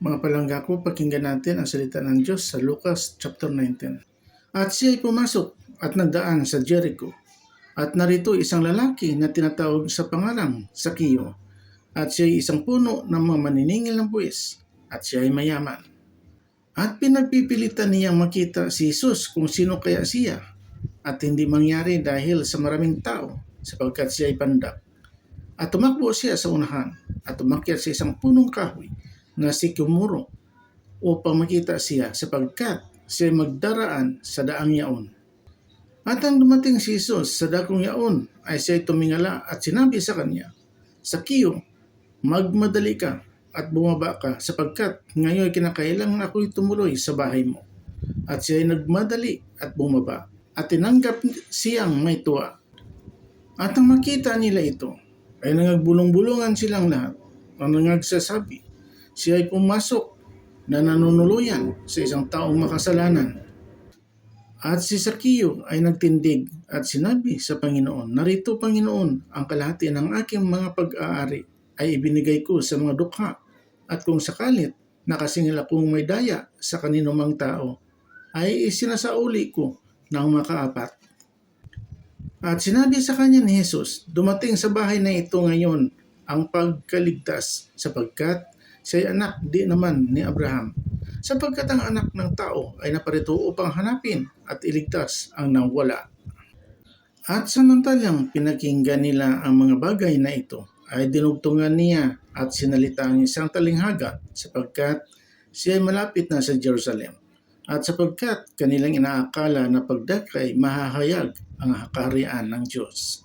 Mga palangga ko, pakinggan natin ang salita ng Diyos sa Lucas chapter 19. At siya ay pumasok at nagdaan sa Jericho. At narito isang lalaki na tinatawag sa pangalang Sakio. At siya ay isang puno ng mga maniningil ng buwis. At siya ay mayaman. At pinagpipilitan niyang makita si Jesus kung sino kaya siya. At hindi mangyari dahil sa maraming tao sapagkat siya ay pandak. At tumakbo siya sa unahan at umakyat sa isang punong kahoy na si Kumuro upang makita siya sapagkat siya magdaraan sa daang yaon. At ang dumating si Jesus sa dakong yaon ay siya tumingala at sinabi sa kanya, Sakiyo, magmadali ka at bumaba ka sapagkat ngayon ay kinakailangan ako'y tumuloy sa bahay mo. At siya ay nagmadali at bumaba at tinanggap siyang may tuwa. At ang makita nila ito ay nangagbulong-bulungan silang lahat ang nangagsasabi siya ay pumasok na nanunuluyan sa isang taong makasalanan. At si Sakio ay nagtindig at sinabi sa Panginoon, Narito Panginoon, ang kalahati ng aking mga pag-aari ay ibinigay ko sa mga dukha at kung sakalit nakasingil akong may daya sa kanino mang tao, ay isinasauli ko ng makaapat. At sinabi sa kanya ni Jesus, dumating sa bahay na ito ngayon ang pagkaligtas sapagkat siya ay anak di naman ni Abraham. Sapagkat ang anak ng tao ay naparito upang hanapin at iligtas ang nawala. At samantalang pinakinggan nila ang mga bagay na ito, ay dinugtungan niya at sinalita ang isang talinghaga sapagkat siya ay malapit na sa Jerusalem. At sapagkat kanilang inaakala na pagdakay mahahayag ang kaharian ng Diyos.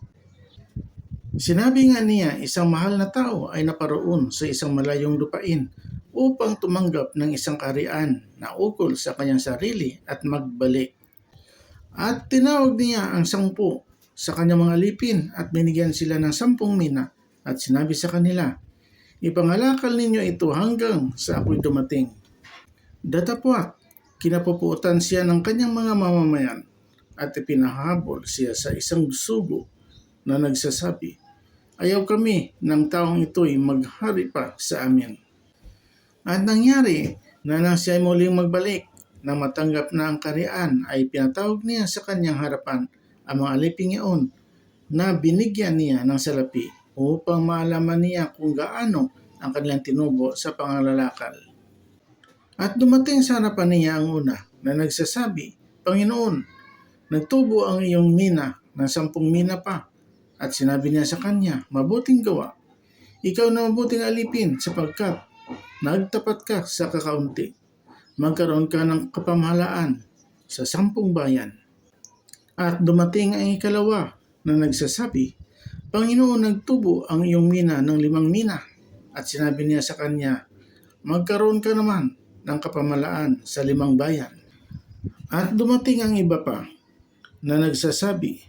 Sinabi nga niya, isang mahal na tao ay naparoon sa isang malayong lupain upang tumanggap ng isang karian na ukol sa kanyang sarili at magbalik. At tinawag niya ang sangpu sa kanyang mga lipin at binigyan sila ng sampung mina at sinabi sa kanila, Ipangalakal ninyo ito hanggang sa ako'y dumating. Datapwat, kinapuputan siya ng kanyang mga mamamayan at ipinahabol siya sa isang sugo na nagsasabi, Ayaw kami ng taong ito'y maghari pa sa amin. At nangyari na nang siya muling magbalik na matanggap na ang karian ay pinatawag niya sa kanyang harapan ang mga aliping iyon na binigyan niya ng salapi upang maalaman niya kung gaano ang kanilang tinubo sa pangalalakal. At dumating sa harapan niya ang una na nagsasabi, Panginoon, nagtubo ang iyong mina ng sampung mina pa. At sinabi niya sa kanya, mabuting gawa. Ikaw na mabuting alipin sapagkat nagtapat ka sa kakaunti. Magkaroon ka ng kapamahalaan sa sampung bayan. At dumating ang ikalawa na nagsasabi, Panginoon, nagtubo ang iyong mina ng limang mina. At sinabi niya sa kanya, magkaroon ka naman ng kapamalaan sa limang bayan. At dumating ang iba pa na nagsasabi,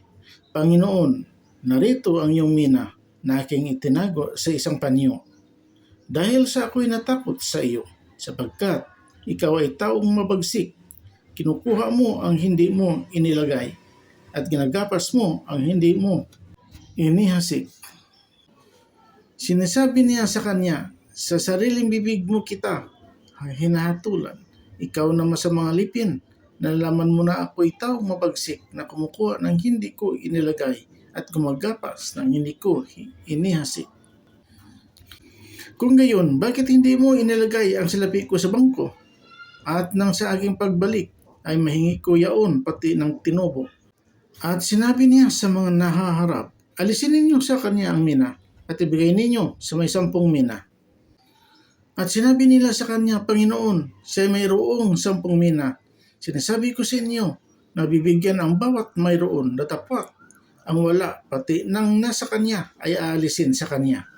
Panginoon, narito ang iyong mina na aking itinago sa isang panyo. Dahil sa ako'y natakot sa iyo, sapagkat ikaw ay taong mabagsik, kinukuha mo ang hindi mo inilagay, at ginagapas mo ang hindi mo inihasik. Sinasabi niya sa kanya, sa sariling bibig mo kita hinahatulan. Ikaw na sa mga lipin, nalaman mo na ako'y tao mabagsik na kumukuha ng hindi ko inilagay at gumagapas ng hindi ko inihasik. Kung gayon, bakit hindi mo inilagay ang salapi ko sa bangko? At nang sa aking pagbalik ay mahingi ko yaon pati ng tinubo. At sinabi niya sa mga nahaharap, alisin ninyo sa kanya ang mina at ibigay ninyo sa may sampung mina. At sinabi nila sa kanya, Panginoon, siya mayroong sampung mina. Sinasabi ko sa inyo, na bibigyan ang bawat mayroon na tapat ang wala, pati nang nasa kanya ay aalisin sa kanya.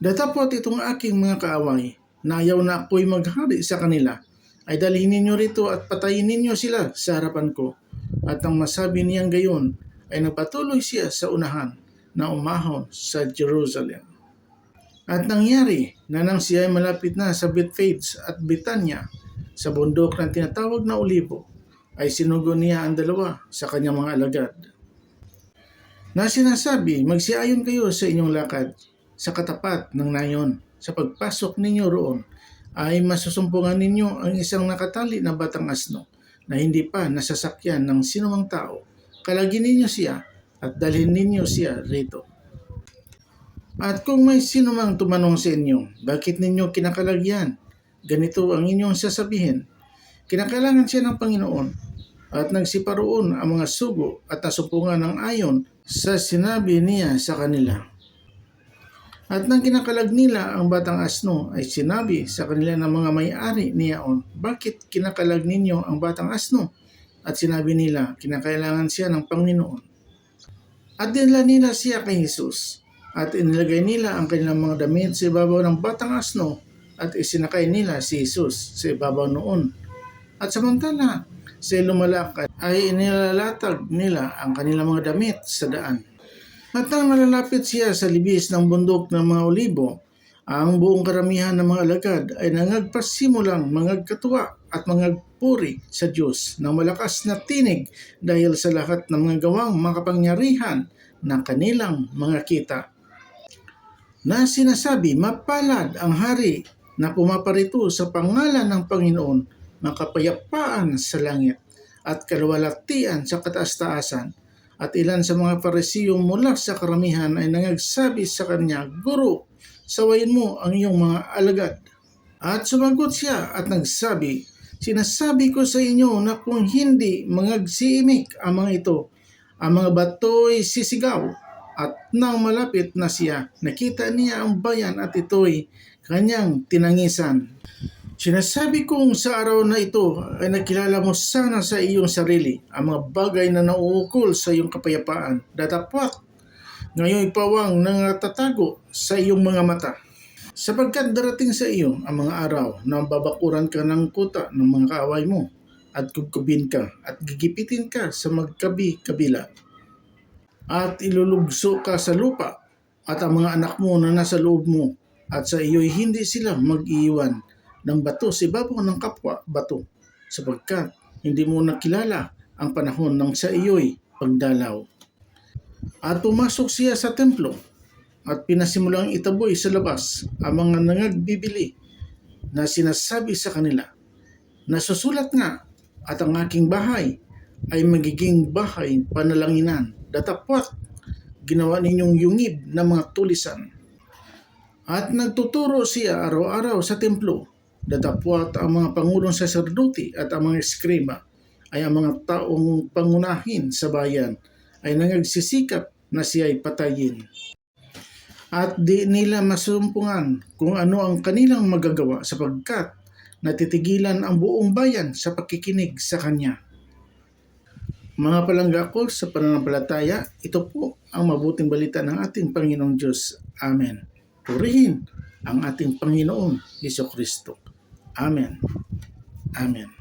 Datapot itong aking mga kaaway, na ayaw na ako'y maghari sa kanila, ay dalhin ninyo rito at patayin ninyo sila sa harapan ko. At ang masabi niyang gayon, ay nagpatuloy siya sa unahan na umahon sa Jerusalem. At nangyari na nang siya ay malapit na sa Bethphage at Betania, sa bundok na tinatawag na Olivo, ay sinugo niya ang dalawa sa kanyang mga alagad. Na sinasabi, magsiayon kayo sa inyong lakad sa katapat ng nayon sa pagpasok ninyo roon ay masusumpungan ninyo ang isang nakatali na batang asno na hindi pa nasasakyan ng sinumang tao. Kalagin ninyo siya at dalhin ninyo siya rito. At kung may sino mang tumanong sa inyo, bakit ninyo kinakalagyan? Ganito ang inyong sasabihin. Kinakailangan siya ng Panginoon at nagsiparoon ang mga sugo at nasumpungan ng ayon sa sinabi niya sa kanila. At nang kinakalag nila ang batang asno ay sinabi sa kanila ng mga may-ari niyaon, Bakit kinakalag ninyo ang batang asno? At sinabi nila, kinakailangan siya ng Panginoon. At dinala nila siya kay Jesus. At inilagay nila ang kanilang mga damit sa ibabaw ng batang asno at isinakay nila si Jesus sa ibabaw noon. At samantala, sa lumalakad ay inilalatag nila ang kanilang mga damit sa daan. At nang nalalapit siya sa libis ng bundok ng mga olibo, ang buong karamihan ng mga alagad ay nangagpasimulang mangagkatuwa at mangagpuri sa Diyos ng malakas na tinig dahil sa lahat ng mga gawang makapangyarihan na kanilang mga kita. Na sinasabi, mapalad ang hari na pumaparito sa pangalan ng Panginoon, makapayapaan sa langit at kalwalatian sa kataas-taasan at ilan sa mga paresiyong mula sa karamihan ay nangagsabi sa kanya, Guro, sawayin mo ang iyong mga alagad. At sumagot siya at nagsabi, Sinasabi ko sa inyo na kung hindi mangagsiimik ang mga ito, ang mga bato'y sisigaw. At nang malapit na siya, nakita niya ang bayan at ito'y kanyang tinangisan. Sinasabi kong sa araw na ito ay nakilala mo sana sa iyong sarili ang mga bagay na nauukol sa iyong kapayapaan. Datapwat, ngayon pawang nangatatago sa iyong mga mata. Sapagkat darating sa iyo ang mga araw na babakuran ka ng kuta ng mga kaaway mo at kugkubin ka at gigipitin ka sa magkabi-kabila. At ilulugso ka sa lupa at ang mga anak mo na nasa loob mo at sa iyo'y hindi sila mag-iiwan ng bato sa ibabaw ng kapwa bato sapagkat hindi mo nakilala ang panahon ng sa iyo'y pagdalaw. At pumasok siya sa templo at pinasimulang itaboy sa labas ang mga nangagbibili na sinasabi sa kanila, Nasusulat nga at ang aking bahay ay magiging bahay panalanginan. Datapwat, ginawa ninyong yungib ng mga tulisan. At nagtuturo siya araw-araw sa templo datapwat ang mga pangulong saserdote at ang mga eskriba ay ang mga taong pangunahin sa bayan ay nangagsisikap na siya ay patayin. At di nila masumpungan kung ano ang kanilang magagawa sapagkat natitigilan ang buong bayan sa pakikinig sa kanya. Mga palangga ko sa pananampalataya, ito po ang mabuting balita ng ating Panginoong Diyos. Amen. Purihin ang ating Panginoon Yeso Kristo. Amen. Amen.